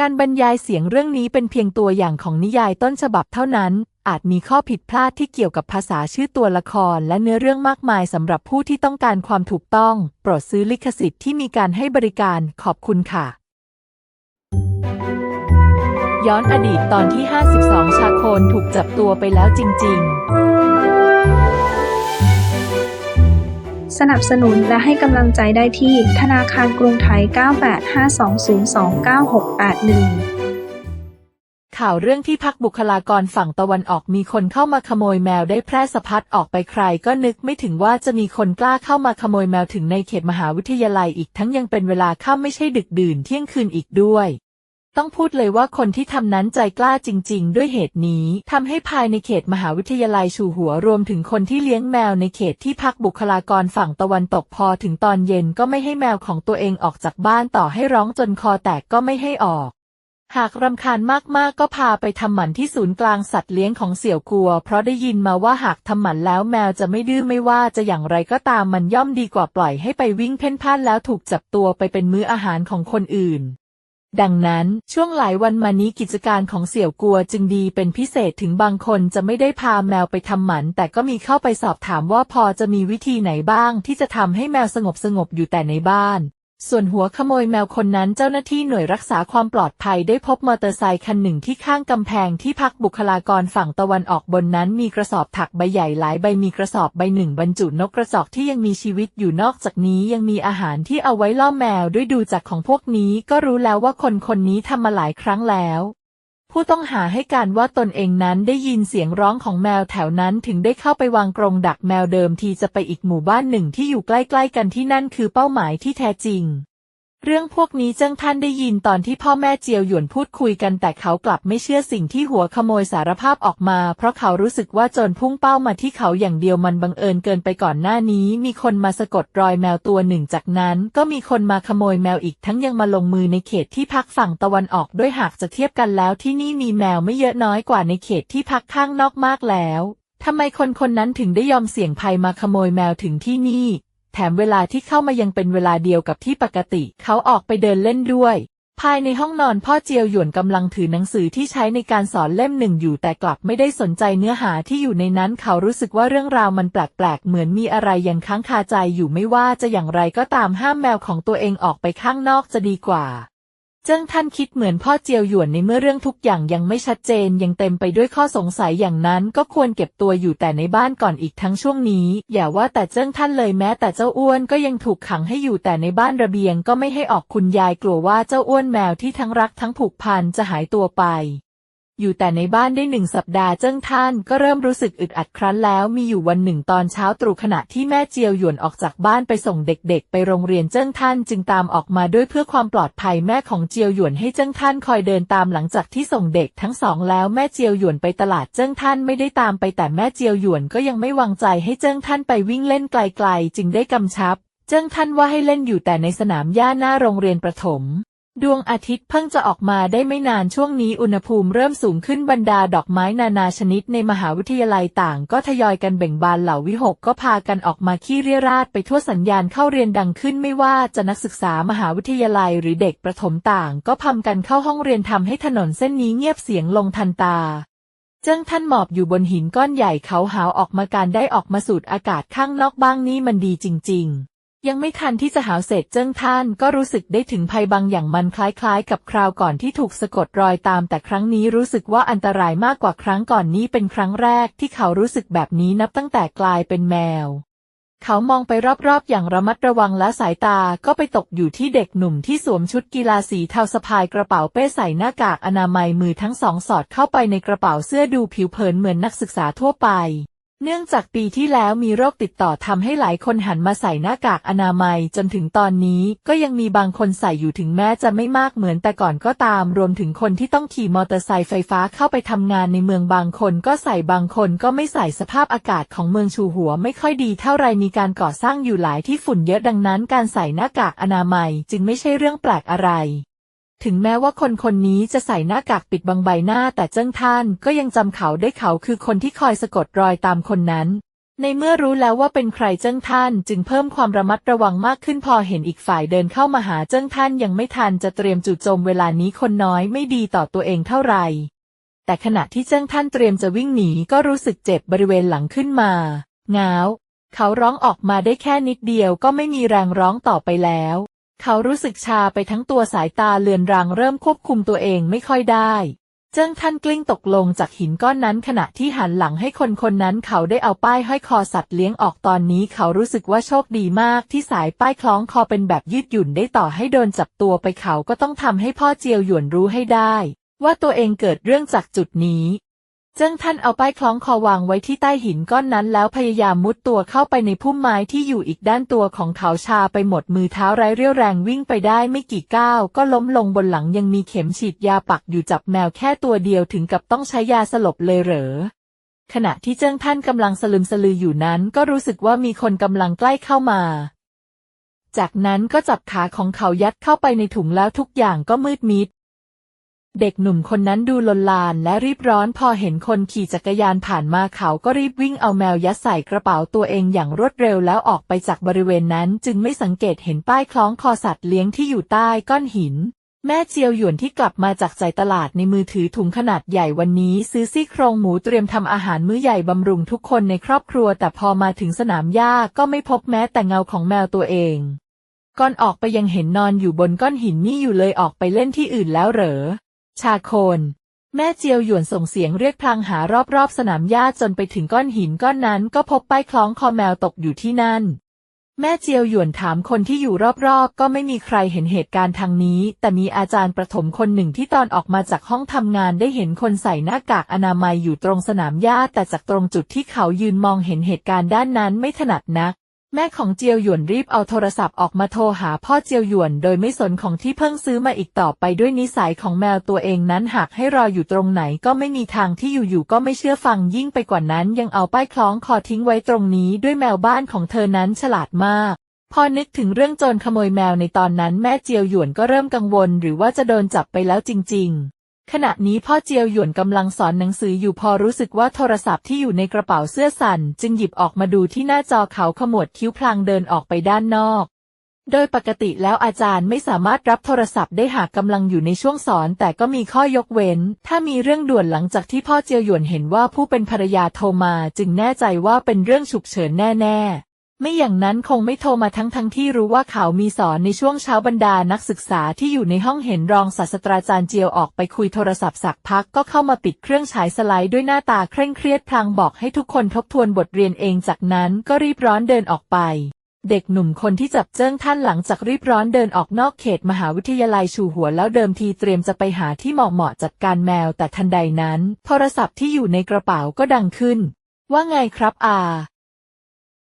การบรรยายเสียงเรื่องนี้เป็นเพียงตัวอย่างของนิยายต้นฉบับเท่านั้น อาจมีข้อผิดพลาดที่เกี่ยวกับภาษาชื่อตัวละครและเนื้อเรื่องมากมายสำหรับผู้ที่ต้องการความถูกต้อง โปรดซื้อลิขสิทธิ์ที่มีการให้บริการขอบคุณค่ะ ย้อนอดีตตอนที่ 52 ชาโคนถูกจับตัวไปแล้วจริง ๆ สนับสนุนและให้กำลังใจได้ที่ธนาคารกรุงไทย 9852029681ข่าวเรื่องที่พักบุคลากรฝั่งตะวันออกมีคนเข้ามาขโมยแมวได้แพร่สะพัดออกไปใครก็นึกไม่ถึงว่าจะมีคนกล้าเข้ามาขโมยแมวถึงในเขตมหาวิทยาลัยอีกทั้งยังเป็นเวลาค่ำไม่ใช่ดึกดื่นเที่ยงคืนอีกด้วย ต้องพูดเลยว่าคนที่ทำนั้นใจกล้าจริง ๆ ด้วยเหตุนี้ทำให้ภายในเขตมหาวิทยาลัยชูหัวรวมถึงคนที่เลี้ยงแมวในเขตที่พักบุคลากรฝั่งตะวันตกพอถึงตอนเย็นก็ไม่ให้แมวของตัวเองออกจากบ้านต่อให้ร้องจนคอแตกก็ไม่ให้ออก หากรำคาญมากๆ ก็พาไปทำหมันที่ศูนย์กลางสัตว์เลี้ยงของเสี่ยวกัว เพราะได้ยินมาว่าหากทำหมันแล้วแมวจะไม่ดื้อไม่ว่าจะอย่างไรก็ตามมันย่อมดีกว่าปล่อยให้ไปวิ่งเพ่นพ่านแล้วถูกจับตัวไปเป็นมื้ออาหารของคนอื่น ดังนั้นช่วงหลายวันมานี้กิจการของเสี่ยวกัวจึงดีเป็นพิเศษถึงบางคนจะไม่ได้พาแมวไปทำหมัน แต่ก็มีเข้าไปสอบถามว่าพอจะมีวิธีไหนบ้างที่จะทำให้แมวสงบสงบอยู่แต่ในบ้าน ส่วนหัวขโมยแมวคนนั้นเจ้าหน้าที่หน่วยรักษาความปลอดภัยได้พบมอเตอร์ไซคันหนึ่งที่ข้างกำแพงที่พักบุคลากรฝั่งตะวันออกบนนั้นมีกระสอบถักใบใหญ่หลายใบมีกระสอบใบหนึ่งบรรจุนกกระจอกที่ยังมีชีวิตอยู่นอกจากนี้ยังมีอาหารที่เอาไว้ล่อแมวด้วยดูจากของพวกนี้ก็รู้แล้วว่าคนคนนี้ทำมาหลายครั้งแล้ว ผู้ต้องหาให้การว่าตนเองนั้นได้ยินเสียงร้องของแมวแถวนั้นถึงได้เข้าไปวางกรงดักแมวเดิมทีจะไปอีกหมู่บ้านหนึ่งที่อยู่ใกล้ๆกันที่นั่นคือเป้าหมายที่แท้จริง เรื่องพวกนี้เจิ้งท่านได้ยินตอนที่พ่อแม่เจียวหยวนพูดคุยกันแต่เขากลับไม่เชื่อสิ่งที่หัวขโมยสารภาพออกมา เพราะเขารู้สึกว่าโจรพุ่งเป้ามาที่เขาอย่างเดียวมันบังเอิญเกินไปก่อนหน้านี้ มีคนมาสะกดรอยแมวตัวหนึ่งจากนั้น ก็มีคนมาขโมยแมวอีกทั้งยังมาลงมือในเขตที่พักฝั่งตะวันออกด้วยหากจะเทียบกันแล้วที่นี่มีแมวไม่เยอะน้อยกว่าในเขตที่พักข้างนอกมากแล้วทำไมคนคนนั้นถึงได้ยอมเสี่ยงภัยมาขโมยแมวถึงที่นี่ แถมเวลาที่เข้ามายังเป็นเวลาเดียวกับที่ปกติ เขาออกไปเดินเล่นด้วย ภายในห้องนอนพ่อเจียวหยวนกำลังถือหนังสือที่ใช้ในการสอนเล่มหนึ่งอยู่แต่กลับไม่ได้สนใจเนื้อหาที่อยู่ในนั้น เขารู้สึกว่าเรื่องราวมันแปลกๆ เหมือนมีอะไรยังค้างคาใจอยู่ไม่ว่าจะอย่างไรก็ตามห้ามแมวของตัวเองออกไปข้างนอกจะดีกว่า เจิ้งท่านคิดเหมือนพ่อเจียวหยวนในเมื่อเรื่องทุกอย่างยังไม่ชัดเจนยังเต็มไปด้วยข้อสงสัยอย่างนั้นก็ควรเก็บตัวอยู่แต่ในบ้านก่อนอีกทั้งช่วงนี้ อย่าว่าแต่เจิ้งท่านเลยแม้แต่เจ้าอ้วนก็ยังถูกขังให้อยู่แต่ในบ้านระเบียงก็ไม่ให้ออกคุณยายกลัวว่าเจ้าอ้วนแมวที่ทั้งรักทั้งผูกพันจะหายตัวไป อยู่แต่ในบ้านได้หนึ่งสัปดาห์เจิ้งท่านก็เริ่มรู้สึกอึดอัดครั้นแล้วมีอยู่วันหนึ่งตอนเช้าตรู่ขณะที่แม่เจียวหยวนออกจากบ้านไปส่งเด็กๆ ไปโรงเรียนเจิ้งท่านจึงตามออกมาด้วยเพื่อความปลอดภัยแม่ของเจียวหยวนให้เจิ้งท่านคอยเดินตามหลังจากที่ส่งเด็กทั้งสองแล้วแม่เจียวหยวนไปตลาดเจิ้งท่านไม่ได้ตามไปแต่แม่เจียวหยวนก็ยังไม่วางใจให้เจิ้งท่านไปวิ่งเล่นไกล ๆ จึงได้กำชับ เจิ้งท่านว่าให้เล่นอยู่แต่ในสนามหญ้าหน้าโรงเรียนประถม ดวงอาทิตย์เพิ่งจะออกมาได้ไม่นานช่วงนี้อุณหภูมิเริ่มสูงขึ้นบรรดาดอกไม้นานาชนิดในมหาวิทยาลัยต่างก็ทยอยกันเบ่งบานเหล่าวิหกก็พากันออกมาขี้เรี่ยราดไปทั่วสัญญาณเข้าเรียนดังขึ้นไม่ว่าจะนักศึกษามหาวิทยาลัยหรือเด็กประถมต่าง ก็พำกันเข้าห้องเรียนทำให้ถนนเส้นนี้เงียบเสียงลงทันตาเจิ้งท่านหมอบอยู่บนหินก้อนใหญ่เขาหาวออกมาการได้ออกมาสูดอากาศข้างนอกบ้างนี่มันดีจริง ๆ ยังไม่ทันที่จะหาวเสร็จเจิ้งท่านก็รู้สึกได้ถึงภัยบางอย่างมันคล้ายๆ กับคราวก่อนที่ถูกสะกดรอยตาม แต่ครั้งนี้รู้สึกว่าอันตรายมากกว่าครั้งก่อนนี้เป็นครั้งแรกที่เขารู้สึกแบบนี้นับตั้งแต่กลายเป็นแมว เขามองไปรอบๆ อย่างระมัดระวังและสายตาก็ไปตกอยู่ที่เด็กหนุ่มที่สวมชุดกีฬาสีเทาสะพายกระเป๋าเป้ใส่หน้ากากอนามัยมือทั้งสองสอดเข้าไปในกระเป๋าเสื้อดูผิวเผินเหมือนนักศึกษาทั่วไป เนื่องจากปีที่แล้วมีโรคติดต่อทำให้หลายคนหันมาใส่หน้ากากอนามัยจนถึงตอนนี้ก็ยังมีบางคนใส่อยู่ถึงแม้จะไม่มากเหมือนแต่ก่อนก็ตาม รวมถึงคนที่ต้องขี่มอเตอร์ไซค์ไฟฟ้าเข้าไปทำงานในเมืองบางคนก็ใส่บางคนก็ไม่ใส่สภาพอากาศของเมืองชูหัวไม่ค่อยดีเท่าไรมีการก่อสร้างอยู่หลายที่ฝุ่นเยอะดังนั้น การใส่หน้ากากอนามัยจึงไม่ใช่เรื่องแปลกอะไร ถึงแม้ว่าคนคนนี้จะใส่หน้ากากปิดบังใบหน้าแต่เจิ้งท่านก็ยังจำเขาได้เขาคือคนที่คอยสะกดรอยตามคนนั้น ในเมื่อรู้แล้วว่าเป็นใครเจิ้งท่านจึงเพิ่มความระมัดระวังมากขึ้นพอเห็นอีกฝ่ายเดินเข้ามาหาเจิ้งท่านยังไม่ทันจะเตรียมจู่โจมเวลานี้คนน้อยไม่ดีต่อตัวเองเท่าไหร่แต่ขณะที่เจิ้งท่านเตรียมจะวิ่งหนีก็รู้สึกเจ็บบริเวณหลังขึ้นมาง้าว เขาร้องออกมาได้แค่นิดเดียวก็ไม่มีแรงร้องต่อไปแล้ว เขารู้สึกชาไปทั้งตัวสายตาเลือนรางเริ่มควบคุมตัวเองไม่ค่อยได้ เจิ้งท่านกลิ้งตกลงจากหินก้อนนั้นขณะที่หันหลังให้คนคนนั้นเขาได้เอาป้ายห้อยคอสัตว์เลี้ยงออกตอนนี้เขารู้สึกว่าโชคดีมากที่สายป้ายคล้องคอเป็นแบบยืดหยุ่นได้ต่อให้โดนจับตัวไปเขาก็ต้องทำให้พ่อเจียวหยวนรู้ให้ได้ ว่าตัวเองเกิดเรื่องจากจุดนี้ เจิ้งท่านเอาป้ายคล้องคอวางไว้ที่ใต้หินก้อนนั้นแล้วพยายามมุดตัวเข้าไปในพุ่มไม้ที่อยู่อีกด้านตัวของเขาชาไปหมดมือเท้าไร้เรี่ยวแรงวิ่งไปได้ไม่กี่ก้าวก็ล้มลงบนหลังยังมีเข็มฉีดยาปักอยู่จับแมวแค่ตัวเดียวถึงกับต้องใช้ยาสลบเลยเหรอ ขณะที่เจิ้งท่านกำลังสลึมสลืออยู่นั้นก็รู้สึกว่ามีคนกำลังใกล้เข้ามา จากนั้นก็จับขาของเขายัดเข้าไปในถุงแล้วทุกอย่างก็มืดมิด เด็กหนุ่มคนนั้นดูลนลานและรีบร้อนพอเห็นคนขี่จักรยานผ่านมาเขาก็รีบวิ่งเอาแมวยัดใส่กระเป๋าตัวเองอย่างรวดเร็วแล้วออกไปจากบริเวณนั้นจึงไม่สังเกตเห็นป้ายคล้องคอสัตว์เลี้ยงที่อยู่ใต้ก้อนหิน แม่เจียวหยวนที่กลับมาจากใจตลาดในมือถือถุงขนาดใหญ่วันนี้ซื้อซี่โครงหมูเตรียมทำอาหารมื้อใหญ่บำรุงทุกคนในครอบครัว แต่พอมาถึงสนามหญ้าก็ไม่พบแม้แต่เงาของแมวตัวเองก่อนออกไปยังเห็นนอนอยู่บนก้อนหินนี่อยู่เลยออกไปเล่นที่อื่นแล้วเหรอ ชาโคน แม่เจียวหยวนส่งเสียงเรียกพลางหารอบๆสนามหญ้าจนไปถึงก้อนหินก้อนนั้นก็พบป้ายคล้องคอแมวตกอยู่ที่นั่น แม่เจียวหยวนถามคนที่อยู่รอบๆ ก็ไม่มีใครเห็นเหตุการณ์ทางนี้ แต่มีอาจารย์ประถมคนหนึ่งที่ตอนออกมาจากห้องทำงานได้เห็นคนใส่หน้ากากอนามัยอยู่ตรงสนามหญ้าแต่จากตรงจุดที่เขายืนมองเห็นเหตุการณ์ด้านนั้นไม่ถนัดนัก แม่ของเจียวหยวนรีบเอาโทรศัพท์ออกมาโทรหาพ่อเจียวหยวนโดยไม่สนของที่เพิ่งซื้อมาอีกต่อไปด้วยนิสัยของแมวตัวเองนั้นหากให้รออยู่ตรงไหนก็ไม่มีทางที่อยู่ๆก็ไม่เชื่อฟังยิ่งไปกว่านั้นยังเอาป้ายคล้องคอทิ้งไว้ตรงนี้ด้วยแมวบ้านของเธอนั้นฉลาดมาก พอนึกถึงเรื่องโจรขโมยแมวในตอนนั้นแม่เจียวหยวนก็เริ่มกังวล หรือว่าจะโดนจับไปแล้วจริง ๆ ขณะนี้พ่อเจียวหยวนกำลังสอนหนังสืออยู่พอรู้สึกว่าโทรศัพท์ที่อยู่ในกระเป๋าเสื้อสั่น จึงหยิบออกมาดูที่หน้าจอเขาขมวดคิ้วพลางเดินออกไปด้านนอก โดยปกติแล้วอาจารย์ไม่สามารถรับโทรศัพท์ได้หากกำลังอยู่ในช่วงสอน แต่ก็มีข้อยกเว้น ถ้ามีเรื่องด่วนหลังจากที่พ่อเจียวหยวนเห็นว่าผู้เป็นภรรยาโทรมา จึงแน่ใจว่าเป็นเรื่องฉุกเฉินแน่ ๆ ไม่อย่างนั้นคงไม่โทรมาทั้งทั้งที่รู้ว่าเขามีสอนในช่วงเช้าบรรดานักศึกษาที่อยู่ในห้องเห็นรองศาสตราจารย์เจียวออกไปคุยโทรศัพท์สักพักก็เข้ามาปิดเครื่องฉายสไลด์ด้วยหน้าตาเคร่งเครียดพลางบอกให้ทุกคนทบทวนบทเรียนเองจากนั้นก็รีบร้อนเดินออกไป เด็กหนุ่มคนที่จับเจิ้งท่านหลังจากรีบร้อนเดินออกนอกเขตมหาวิทยาลัยชูหัวแล้วเดิมทีเตรียมจะไปหาที่เหมาะเหมาะจัดการแมวแต่ทันใดนั้น โทรศัพท์ที่อยู่ในกระเป๋าก็ดังขึ้น ว่าไงครับอา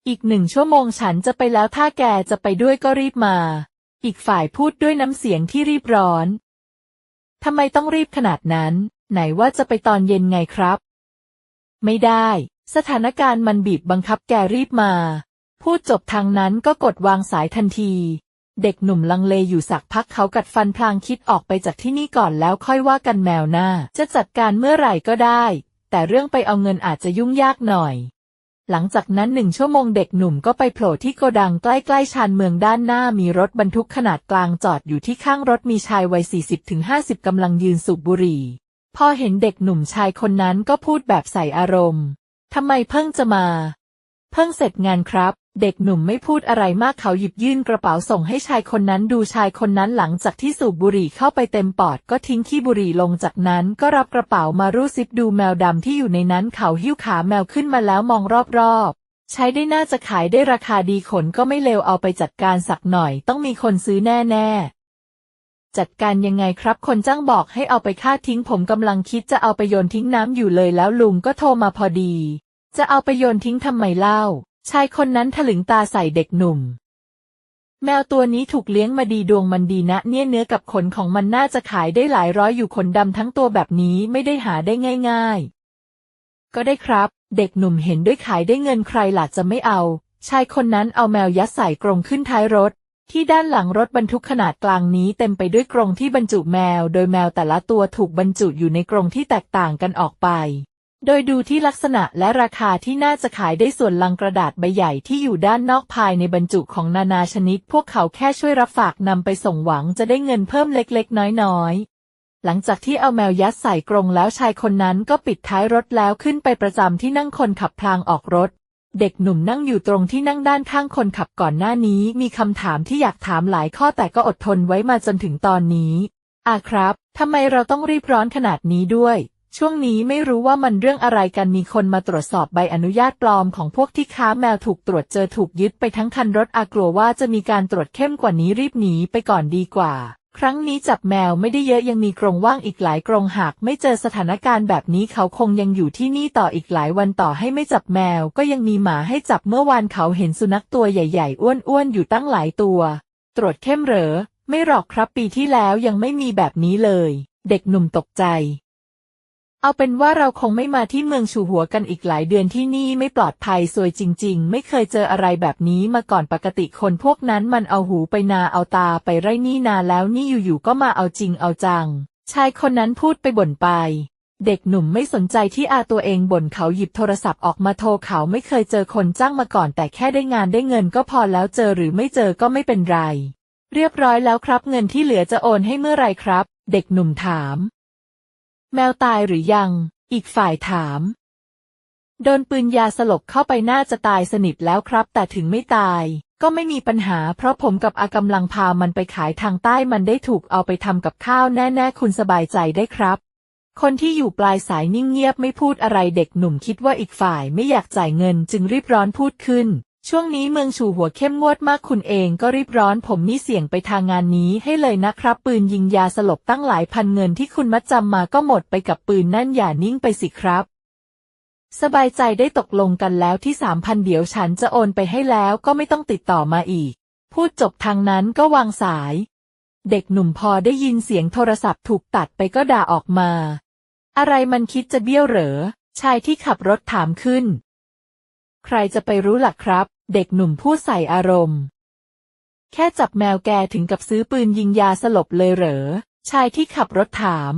อีกหนึ่งชั่วโมงฉันจะไปแล้วถ้าแกจะไปด้วยก็รีบมา อีกฝ่ายพูดด้วยน้ำเสียงที่รีบร้อนทำไมต้องรีบขนาดนั้น ไหนว่าจะไปตอนเย็นไงครับ ไม่ได้ สถานการณ์มันบีบบังคับแกรีบมา พูดจบทางนั้นก็กดวางสายทันที เด็กหนุ่มลังเลอยู่สักพักเขากัดฟันพลางคิดออกไปจากที่นี่ก่อนแล้วค่อยว่ากันแมวหน้า จะจัดการเมื่อไหร่ก็ได้ แต่เรื่องไปเอาเงินอาจจะยุ่งยากหน่อย หลังจากนั้นหนึ่งชั่วโมงเด็กหนุ่มก็ไปโผล่ที่โกดังใกล้ๆชานเมืองด้านหน้ามีรถบรรทุกขนาดกลางจอดอยู่ที่ข้างรถมีชายวัย 40-50 กำลังยืนสูบบุหรี่ พอเห็นเด็กหนุ่มชายคนนั้นก็พูดแบบใส่อารมณ์ ทำไมเพิ่งจะมา เพิ่งเสร็จงานครับ เด็กหนุ่มไม่พูดอะไรมากเขาหยิบยื่นกระเป๋าส่งให้ชายคนนั้นดูชายคนนั้นหลังจากที่สูบบุหรี่เข้าไปเต็มปอดก็ทิ้งขี้บุหรี่ลงจากนั้นก็รับกระเป๋ามารูดซิปดูแมวดำที่อยู่ในนั้นเขาหิ้วขาแมวขึ้นมาแล้วมองรอบๆ ใช้ได้น่าจะขายได้ราคาดีขนก็ไม่เลวเอาไปจัดการสักหน่อยต้องมีคนซื้อแน่ๆจัดการยังไงครับ คนจ้างบอกให้เอาไปฆ่าทิ้งผมกำลังคิดจะเอาไปโยนทิ้งน้ำอยู่เลยแล้วลุงก็โทรมาพอดี จะเอาไปโยนทิ้งทำไมเล่า ชายคนนั้นถลึงตาใส่เด็กหนุ่ม แมวตัวนี้ถูกเลี้ยงมาดีดวงมันดีนะ เนี่ยเนื้อกับขนของมันน่าจะขายได้หลายร้อยอยู่ขนดำทั้งตัวแบบนี้ไม่ได้หาได้ง่าย ๆ ก็ได้ครับ เด็กหนุ่มเห็นด้วยขายได้เงินใครหล่ะจะไม่เอา ชายคนนั้นเอาแมวยัดใส่กรงขึ้นท้ายรถที่ด้านหลังรถบรรทุกขนาดกลางนี้เต็มไปด้วยกรงที่บรรจุแมว โดยแมวแต่ละตัวถูกบรรจุอยู่ในกรงที่แตกต่างกันออกไป โดยดูที่ลักษณะและราคาที่น่าจะขายได้ส่วนลังกระดาษใบใหญ่ที่อยู่ด้านนอกภายในบรรจุของนานาชนิด พวกเขาแค่ช่วยรับฝากนำไปส่งหวังจะได้เงินเพิ่มเล็กๆ น้อยๆ หลังจากที่เอาแมวยัดใส่กรงแล้วชายคนนั้นก็ปิดท้ายรถแล้วขึ้นไปประจำที่นั่งคนขับพลางออกรถ เด็กหนุ่มนั่งอยู่ตรงที่นั่งด้านข้างคนขับก่อนหน้านี้ มีคำถามที่อยากถามหลายข้อแต่ก็อดทนไว้มาจนถึงตอนนี้อาครับทำไมเราต้องรีบร้อนขนาดนี้ด้วย ช่วงนี้ไม่รู้ว่ามันเรื่องอะไรกันมีคนมาตรวจสอบใบอนุญาตปลอมของพวกที่ค้าแมวถูกตรวจเจอถูกยึดไปทั้งคันรถอากลัวว่าจะมีการตรวจเข้มกว่านี้รีบหนีไปก่อนดีกว่า ครั้งนี้จับแมวไม่ได้เยอะยังมีกรงว่างอีกหลายกรงหากไม่เจอสถานการณ์แบบนี้เขาคงยังอยู่ที่นี่ต่ออีกหลายวันต่อให้ไม่จับแมวก็ยังมีหมาให้จับเมื่อวานเขาเห็นสุนัขตัวใหญ่ๆอ้วนๆอยู่ตั้งหลายตัว ตรวจเข้มเหรอ ไม่หรอกครับปีที่แล้วยังไม่มีแบบนี้เลย เด็กหนุ่มตกใจ เอาเป็นว่าเราคงไม่มาที่เมืองชูหัวกันอีกหลายเดือนที่นี่ไม่ปลอดภัยสวยจริง ๆ ไม่เคยเจออะไรแบบนี้มาก่อนปกติคนพวกนั้นมันเอาหูไปนาเอาตาไปไร่นี่นาแล้วนี่อยู่ๆก็มาเอาจริงเอาจัง ชายคนนั้นพูดไปบ่นไป เด็กหนุ่มไม่สนใจที่อาตัวเองบ่นเขาหยิบโทรศัพท์ออกมาโทรเขาไม่เคยเจอคนจ้างมาก่อนแต่แค่ได้งานได้เงินก็พอแล้วเจอหรือไม่เจอก็ไม่เป็นไร เรียบร้อยแล้วครับ เงินที่เหลือจะโอนให้เมื่อไรครับ เด็กหนุ่มถาม แมวตายหรือยัง อีกฝ่ายถาม โดนปืนยาสลบเข้าไปน่าจะตายสนิทแล้วครับ แต่ถึงไม่ตาย ก็ไม่มีปัญหา เพราะผมกับอากำลังพามันไปขายทางใต้มันได้ถูกเอาไปทำกับข้าวแน่ ๆ คุณสบายใจได้ครับ คนที่อยู่ปลายสายนิ่งเงียบไม่พูดอะไรเด็กหนุ่มคิดว่าอีกฝ่ายไม่อยากจ่ายเงินจึงรีบร้อนพูดขึ้น ช่วงนี้เมืองชูหัวเข้มงวดมากคุณเองก็รีบร้อนผมนี่เสี่ยงไปทางงานนี้ให้เลยนะครับ ปืนยิงยาสลบตั้งหลายพันเงินที่คุณมัดจำมาก็หมดไปกับปืนนั่นอย่านิ่งไปสิครับ สบายใจได้ตกลงกันแล้วที่สามพันเดี๋ยวฉันจะโอนไปให้แล้วก็ไม่ต้องติดต่อมาอีก พูดจบทางนั้นก็วางสาย เด็กหนุ่มพอได้ยินเสียงโทรศัพท์ถูกตัดไปก็ด่าออกมา อะไรมันคิดจะเบี้ยวเหรอชายที่ขับรถถามขึ้น ใครจะไปรู้ล่ะครับ เด็กหนุ่มพูดใส่อารมณ์ แค่จับแมวแกถึงกับซื้อปืนยิงยาสลบเลยเหรอ ชายที่ขับรถถาม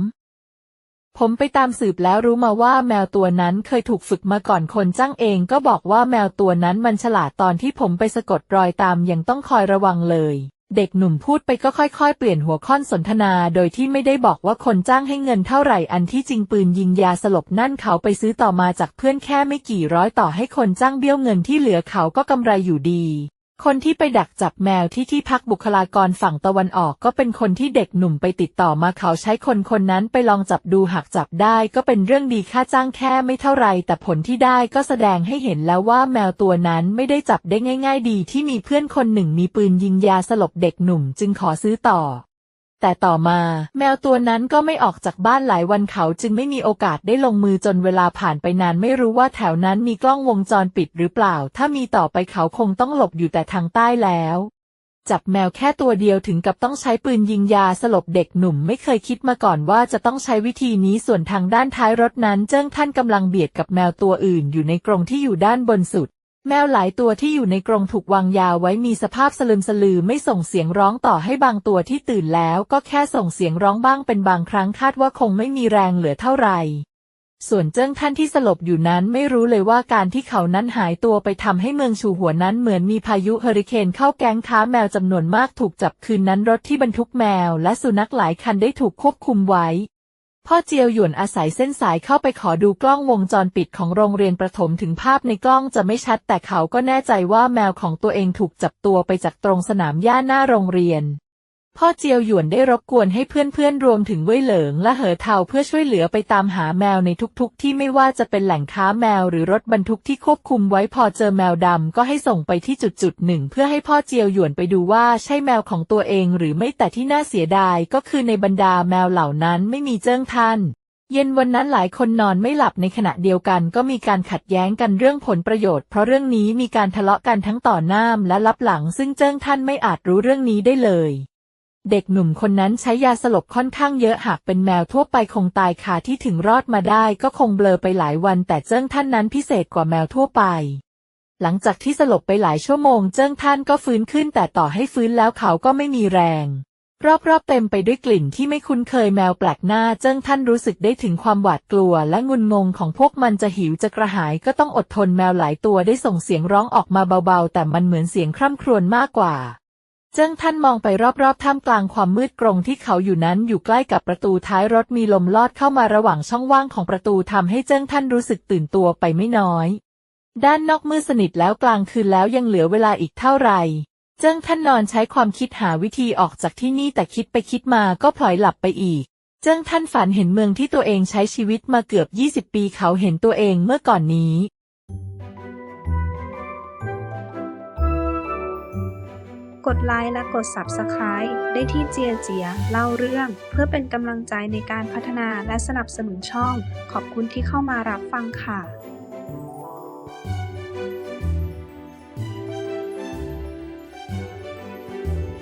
ผมไปตามสืบแล้วรู้มาว่าแมวตัวนั้นเคยถูกฝึกมาก่อนคนจ้างเองก็บอกว่าแมวตัวนั้นมันฉลาดตอนที่ผมไปสะกดรอยตามยังต้องคอยระวังเลย เด็กหนุ่มพูดไปก็ค่อยๆ เปลี่ยนหัวข้อนสนทนาโดยที่ไม่ได้บอกว่าคนจ้างให้เงินเท่าไหร่อันที่จริงปืนยิงยาสลบนั่นเขาไปซื้อต่อมาจากเพื่อนแค่ไม่กี่ร้อยต่อให้คนจ้างเบี้ยวเงินที่เหลือเขาก็กำไรอยู่ดี คนที่ไปดักจับแมวที่ที่พักบุคลากรฝั่งตะวันออกก็เป็นคนที่เด็กหนุ่มไปติดต่อมาเขาใช้คนคนนั้นไปลองจับดูหากจับได้ก็เป็นเรื่องดีค่าจ้างแค่ไม่เท่าไรแต่ผลที่ได้ก็แสดงให้เห็นแล้วว่าแมวตัวนั้นไม่ได้จับได้ง่าย ๆ ดีที่มีเพื่อนคนหนึ่งมีปืนยิงยาสลบเด็กหนุ่มจึงขอซื้อต่อ แต่ต่อมาแมวตัวนั้นก็ไม่ออกจากบ้านหลายวันเขาจึงไม่มีโอกาสได้ลงมือจนเวลาผ่านไปนานไม่รู้ว่าแถวนั้นมีกล้องวงจรปิดหรือเปล่า ถ้ามีต่อไปเขาคงต้องหลบอยู่แต่ทางใต้แล้ว จับแมวแค่ตัวเดียวถึงกับต้องใช้ปืนยิงยาสลบเด็กหนุ่มไม่เคยคิดมาก่อนว่าจะต้องใช้วิธีนี้ส่วนทางด้านท้ายรถนั้นเจิ้งท่านกำลังเบียดกับแมวตัวอื่นอยู่ในกรงที่อยู่ด้านบนสุด แมวหลายตัวที่อยู่ในกรงถูกวางยาไว้มีสภาพสลึมสลือไม่ส่งเสียงร้องต่อให้บางตัวที่ตื่นแล้วก็แค่ส่งเสียงร้องบ้างเป็นบางครั้งคาดว่าคงไม่มีแรงเหลือเท่าไหร่ส่วนเจิ้งท่านที่สลบอยู่นั้นไม่รู้เลยว่าการที่เขานั้นหายตัวไปทำให้เมืองชูหัวนั้นเหมือนมีพายุเฮอริเคนเข้าแก๊งค้าแมวจำนวนมากถูกจับคืนนั้นรถที่บรรทุกแมวและสุนัขหลายคันได้ถูกควบคุมไว้ พ่อเจียวหยวนอาศัยเส้นสายเข้าไปขอดูกล้องวงจรปิดของโรงเรียนประถมถึงภาพในกล้องจะไม่ชัด แต่เขาก็แน่ใจว่าแมวของตัวเองถูกจับตัวไปจากตรงสนามหญ้าหน้าโรงเรียน พ่อเจียวหยวนได้รบกวนให้เพื่อนๆรวมถึงเว่ยเหลิงและเหอเทาเพื่อช่วยเหลือไปตามหาแมวในทุกๆ ที่ไม่ว่าจะเป็นแหล่งค้าแมวหรือรถบรรทุกที่ควบคุมไว้พอเจอแมวดำก็ให้ส่งไปที่จุดๆหนึ่งเพื่อให้พ่อเจียวหยวนไปดูว่าใช่แมวของตัวเองหรือไม่แต่ที่น่าเสียดายก็คือในบรรดาแมวเหล่านั้นไม่มีเจิ้งท่านเย็นวันนั้นหลายคนนอนไม่หลับในขณะเดียวกันก็มีการขัดแย้งกันเรื่องผลประโยชน์ เพราะเรื่องนี้มีการทะเลาะกันทั้งต่อหน้าและลับหลัง ซึ่งเจิ้งท่านไม่อาจรู้เรื่องนี้ได้เลย เด็กหนุ่มคนนั้นใช้ยาสลบค่อนข้างเยอะหากเป็นแมวทั่วไปคงตายคาที่ถึงรอดมาได้ก็คงเบลอไปหลายวันแต่เจิ้งท่านนั้นพิเศษกว่าแมวทั่วไป หลังจากที่สลบไปหลายชั่วโมงเจิ้งท่านก็ฟื้นขึ้นแต่ต่อให้ฟื้นแล้วเขาก็ไม่มีแรง รอบๆเต็มไปด้วยกลิ่นที่ไม่คุ้นเคยแมวแปลกหน้าเจิ้งท่านรู้สึกได้ถึงความหวาดกลัวและงุนงงของพวกมันจะหิวจะกระหายก็ต้องอดทนแมวหลายตัวได้ส่งเสียงร้องออกมาเบาๆ แต่มันเหมือนเสียงคร่ำครวญมากกว่า เจิ้งท่านมองไปรอบๆ ท่ามกลางความมืดกรงที่เขาอยู่นั้นอยู่ใกล้กับประตูท้ายรถมีลมลอดเข้ามาระหว่างช่องว่างของประตูทำให้เจิ้งท่านรู้สึกตื่นตัวไปไม่น้อย ด้านนอกมืดสนิทแล้วกลางคืนแล้วยังเหลือเวลาอีกเท่าไหร่ เจิ้งท่านนอนใช้ความคิดหาวิธีออกจากที่นี่แต่คิดไปคิดมาก็พลอยหลับไปอีก เจิ้งท่านฝันเห็นเมืองที่ตัวเองใช้ชีวิตมาเกือบ 20 ปีเขาเห็นตัวเองเมื่อก่อนนี้ กดไลค์และกด Subscribe ได้ที่เจียเจียเล่าเรื่อง เพื่อเป็นกำลังใจในการพัฒนาและสนับสนุนช่อง ขอบคุณที่เข้ามารับฟังค่ะ